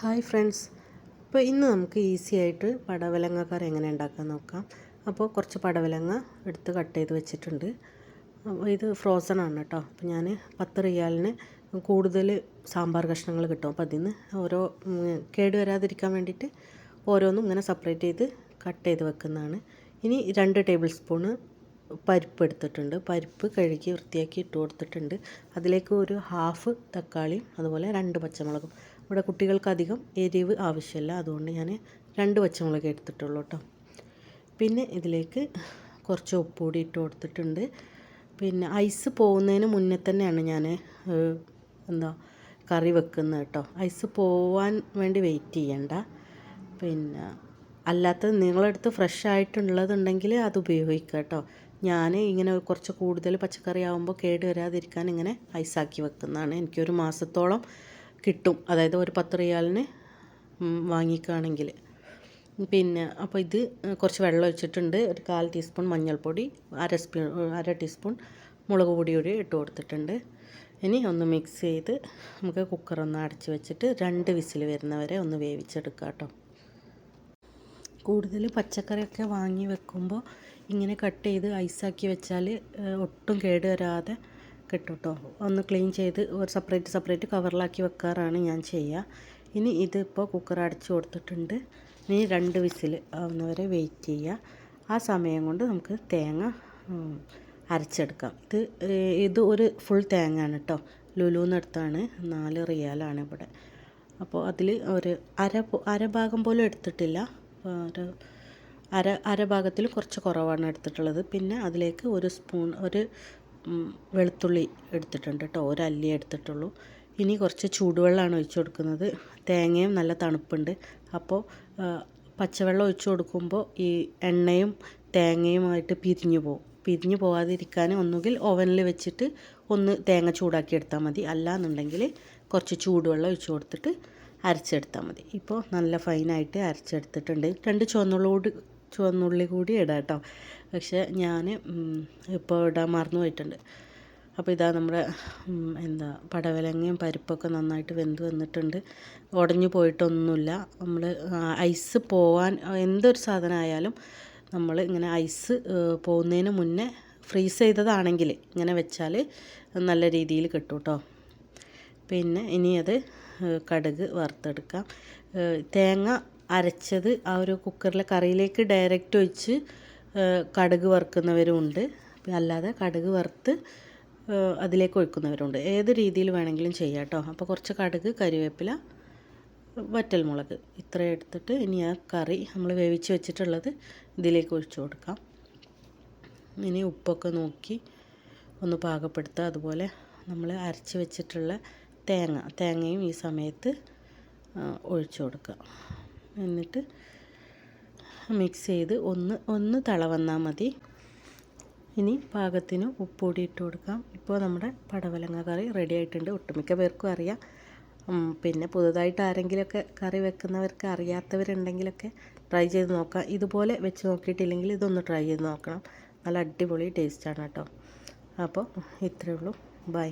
Hi friends. അപ്പോൾ ഇന്ന് നമുക്ക് ഈസി ആയിട്ട് പടവലങ്ങ കറി എങ്ങനെ ഉണ്ടാക്കാൻ നോക്കാം. അപ്പോൾ കുറച്ച് പടവലങ്ങ എടുത്ത് കട്ട് ചെയ്ത് വെച്ചിട്ടുണ്ട്. ഇത് ഫ്രോസൺ ആണ് കേട്ടോ. അപ്പോൾ ഞാൻ പത്ത് റിയാലിന് കൂടുതൽ സാമ്പാർ കഷ്ണങ്ങൾ കിട്ടും. അപ്പോൾ അതിൽ നിന്ന് ഓരോ കേട് വരാതിരിക്കാൻ വേണ്ടിയിട്ട് ഓരോന്നും ഇങ്ങനെ സെപ്പറേറ്റ് ചെയ്ത് കട്ട് ചെയ്ത് വെക്കുന്നതാണ്. ഇനി രണ്ട് ടേബിൾ സ്പൂണ് പരിപ്പ് എടുത്തിട്ടുണ്ട്. പരിപ്പ് കഴുകി വൃത്തിയാക്കി ഇട്ട് കൊടുത്തിട്ടുണ്ട്. അതിലേക്ക് ഒരു ഹാഫ് തക്കാളിയും അതുപോലെ രണ്ട് പച്ചമുളകും ഇവിടെ കുട്ടികൾക്ക് അധികം എരിവ് ആവശ്യമില്ല. അതുകൊണ്ട് ഞാൻ രണ്ട് പച്ചമുളക് എടുത്തിട്ടുള്ളൂ കേട്ടോ. പിന്നെ ഇതിലേക്ക് കുറച്ച് ഉപ്പ് കൂടി ഇട്ട് കൊടുത്തിട്ടുണ്ട്. പിന്നെ ഐസ് പോകുന്നതിന് മുന്നേ തന്നെയാണ് ഞാൻ എന്താ കറി വെക്കുന്നത് കേട്ടോ. ഐസ് പോവാൻ വേണ്ടി വെയിറ്റ് ചെയ്യണ്ട. പിന്നെ അല്ലാത്ത നിങ്ങളടുത്ത് ഫ്രഷ് ആയിട്ടുള്ളതുണ്ടെങ്കിൽ അത് ഉപയോഗിക്കുക കേട്ടോ. ഞാൻ ഇങ്ങനെ കുറച്ച് കൂടുതൽ പച്ചക്കറി ആകുമ്പോൾ കേട് വരാതിരിക്കാൻ ഇങ്ങനെ ഐസാക്കി വെക്കുന്നതാണ്. എനിക്കൊരു മാസത്തോളം കിട്ടും. അതായത് ഒരു പത്ത് റിയാലിന് വാങ്ങിക്കുകയാണെങ്കിൽ പിന്നെ അപ്പോൾ ഇത് കുറച്ച് വെള്ളം ഒഴിച്ചിട്ടുണ്ട്. ഒരു കാൽ ടീസ്പൂൺ മഞ്ഞൾപ്പൊടി അര സ്പൂൺ അര ടീസ്പൂൺ മുളക് പൊടി കൂടി ഇട്ട് കൊടുത്തിട്ടുണ്ട്. ഇനി ഒന്ന് മിക്സ് ചെയ്ത് നമുക്ക് കുക്കർ ഒന്ന് അടച്ച് വെച്ചിട്ട് രണ്ട് വിസിൽ വരുന്നവരെ ഒന്ന് വേവിച്ചെടുക്കാം കേട്ടോ. കൂടുതൽ പച്ചക്കറിയൊക്കെ വാങ്ങി വെക്കുമ്പോൾ ഇങ്ങനെ കട്ട് ചെയ്ത് ഐസാക്കി വെച്ചാൽ ഒട്ടും കേട് വരാതെ കിട്ടും കേട്ടോ ഒന്ന് ക്ലീൻ ചെയ്ത് ഒരു സെപ്പറേറ്റ് സെപ്പറേറ്റ് കവറിലാക്കി വെക്കാറാണ് ഞാൻ ചെയ്യുക ഇനി ഇതിപ്പോൾ കുക്കർ അടച്ചു കൊടുത്തിട്ടുണ്ട്. ഇനി രണ്ട് വിസിൽ ആവുന്നവരെ വെയിറ്റ് ചെയ്യുക ആ സമയം കൊണ്ട് നമുക്ക് തേങ്ങ അരച്ചെടുക്കാം. ഇത് ഇത് ഒരു ഫുൾ തേങ്ങയാണ് കേട്ടോ ലുലുന്നെടുത്താണ്. നാല് റിയാലാണ് ഇവിടെ. അപ്പോൾ അതിൽ ഒരു അര അരഭാഗം അര ഭാഗം പോലും എടുത്തിട്ടില്ല. ഒരു അര അരഭാഗത്തിൽ കുറച്ച് കുറവാണ് എടുത്തിട്ടുള്ളത്. പിന്നെ അതിലേക്ക് ഒരു സ്പൂൺ ഒരു വെളുത്തുള്ളി എടുത്തിട്ടുണ്ട് കേട്ടോ. ഒരു അല്ലി എടുത്തിട്ടുള്ളൂ. ഇനി കുറച്ച് ചൂടുവെള്ളമാണ് ഒഴിച്ചു കൊടുക്കുന്നത്. തേങ്ങയും നല്ല തണുപ്പുണ്ട്. അപ്പോൾ പച്ചവെള്ളം ഒഴിച്ചു കൊടുക്കുമ്പോൾ ഈ എണ്ണയും തേങ്ങയുമായിട്ട് പിരിഞ്ഞു പോകും. പിരിഞ്ഞു പോകാതിരിക്കാൻ ഒന്നുകിൽ ഓവനിൽ വെച്ചിട്ട് ഒന്ന് തേങ്ങ ചൂടാക്കി എടുത്താൽ മതി. അല്ലാന്നുണ്ടെങ്കിൽ കുറച്ച് ചൂടുവെള്ളം ഒഴിച്ചു കൊടുത്തിട്ട് അരച്ചെടുത്താൽ മതി. ഇപ്പോൾ നല്ല ഫൈനായിട്ട് അരച്ചെടുത്തിട്ടുണ്ട്. രണ്ട് ചുവന്നുള്ളി കൂടി ചുവന്നുള്ളി കൂടി ഇടാം കേട്ടോ. പക്ഷേ ഞാൻ ഇപ്പോൾ ഇടാൻ മറന്നു പോയിട്ടുണ്ട്. അപ്പോൾ ഇതാ നമ്മുടെ എന്താ പടവലങ്ങയും പരിപ്പൊക്കെ നന്നായിട്ട് വെന്ത് വന്നിട്ടുണ്ട്. ഉടഞ്ഞു പോയിട്ടൊന്നുമില്ല. നമ്മൾ ഐസ് പോവാൻ എന്തൊരു സാധനമായാലും നമ്മൾ ഇങ്ങനെ ഐസ് പോകുന്നതിന് മുന്നേ ഫ്രീസ് ചെയ്തതാണെങ്കിൽ ഇങ്ങനെ വെച്ചാൽ നല്ല രീതിയിൽ കിട്ടും കേട്ടോ. പിന്നെ ഇനി അത് കടുക് വറുത്തെടുക്കാം. തേങ്ങ അരച്ചത് ആ ഒരു കുക്കറിലെ കറിയിലേക്ക് ഡയറക്റ്റ് ഒഴിച്ച് കടുക് വറുക്കുന്നവരുമുണ്ട് അല്ലാതെ കടുക് വറുത്ത് അതിലേക്ക് ഒഴിക്കുന്നവരുണ്ട്. ഏത് രീതിയിൽ വേണമെങ്കിലും ചെയ്യാം കേട്ടോ. അപ്പോൾ കുറച്ച് കടുക് കരിവേപ്പില വറ്റൽമുളക് ഇത്രയും എടുത്തിട്ട് ഇനി ആ കറി നമ്മൾ വേവിച്ച് വെച്ചിട്ടുള്ളത് ഇതിലേക്ക് ഒഴിച്ചു കൊടുക്കാം. ഇനി ഉപ്പൊക്കെ നോക്കി ഒന്ന് പാകപ്പെടുത്തുക. അതുപോലെ നമ്മൾ അരച്ച് വെച്ചിട്ടുള്ള തേങ്ങ തേങ്ങയും ഈ സമയത്ത് ഒഴിച്ചു കൊടുക്കുക. എന്നിട്ട് മിക്സ് ചെയ്ത് ഒന്ന് ഒന്ന് തള വന്നാൽ മതി. ഇനി പാകത്തിന് ഉപ്പൂടി ഇട്ട് കൊടുക്കാം. ഇപ്പോൾ നമ്മുടെ പടവലങ്ങ കറി റെഡി ആയിട്ടുണ്ട്. ഒട്ടുമിക്ക പേർക്കും അറിയാം. പിന്നെ പുതുതായിട്ട് ആരെങ്കിലുമൊക്കെ കറി വെക്കുന്നവർക്ക് അറിയാത്തവരുണ്ടെങ്കിലൊക്കെ ട്രൈ ചെയ്ത് നോക്കാം. ഇതുപോലെ വെച്ച് നോക്കിയിട്ടില്ലെങ്കിൽ ഇതൊന്ന് ട്രൈ ചെയ്ത് നോക്കണം. നല്ല അടിപൊളി ടേസ്റ്റാണ് കേട്ടോ. അപ്പോൾ ഇത്രയേ ഉള്ളൂ. ബൈ